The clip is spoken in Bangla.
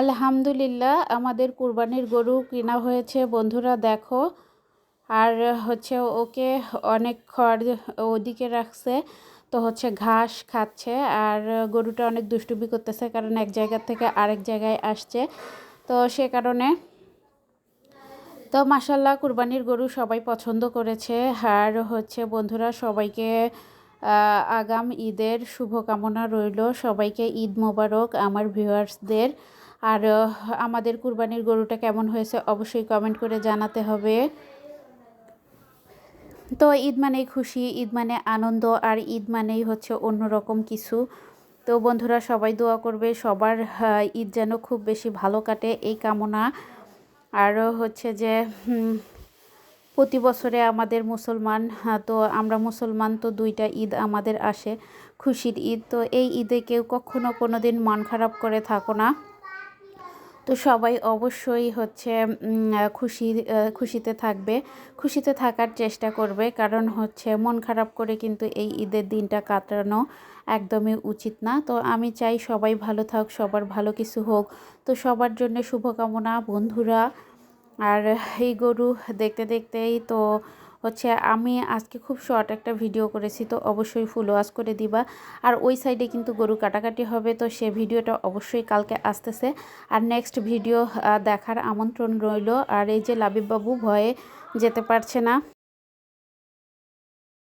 আলহামদুলিল্লাহ, আমাদের কুরবানির গরু কেনা হয়েছে, বন্ধুরা দেখো। আর হচ্ছে ওকে অনেক খড় ওদিকে রাখছে, তো হচ্ছে ঘাস খাচ্ছে, আর গরুটা অনেক দুষ্টুমি করতেছে কারণ এক জায়গা থেকে আরেক জায়গায় আসছে, তো সে কারণে। তো মাসাল্লাহ কুরবানির গরু সবাই পছন্দ করেছে, আর হচ্ছে বন্ধুরা সবাইকে আগাম ঈদের শুভকামনা রইল, সবাইকে ঈদ মোবারক, আমার ভিউয়ার্সদের আর আমাদের কুরবানির গরুটা কেমন হয়েছে অবশ্যই কমেন্ট করে জানাতে হবে। তো ঈদ মানেই খুশি, ঈদ মানে আনন্দ আর ঈদ মানেই হচ্ছে অন্যরকম কিছু। তো বন্ধুরা সবাই দোয়া করবে, সবার ঈদ যেন খুব বেশি ভালো কাটে এই কামনা। আরও হচ্ছে যে প্রতি বছরে আমাদের মুসলমান তো আমরা মুসলমান তো দুইটা ঈদ আমাদের আসে, খুশির ঈদ। তো এই ঈদে কেউ কখনো কোনো দিন মন খারাপ করে থাকো না। তো সবাই অবশ্যই হচ্ছে খুশি খুশিতে থাকবে। খুশিতে থাকার চেষ্টা করবে, কারণ হচ্ছে মন খারাপ করে কিন্তু এই ঈদের দিনটা কাটানো একদমই উচিত না। তো আমি চাই সবাই ভালো থাক, সবার ভালো কিছু হোক। তো সবার জন্য শুভকামনা বন্ধুরা। আর এই গরু দেখতে দেখতেই তো হচ্ছে আমি আজকে খুব শর্ট একটা ভিডিও করেছি, তো অবশ্যই ফুল ওয়াশ করে দিবা। আর ওই সাইডে কিন্তু গরু কাটাকাটি হবে, তো সে ভিডিওটা অবশ্যই কালকে আসতেছে। আর নেক্সট ভিডিও দেখার আমন্ত্রণ রইল। আর এই যে লাবিব বাবু ভয়ে যেতে পারছে না।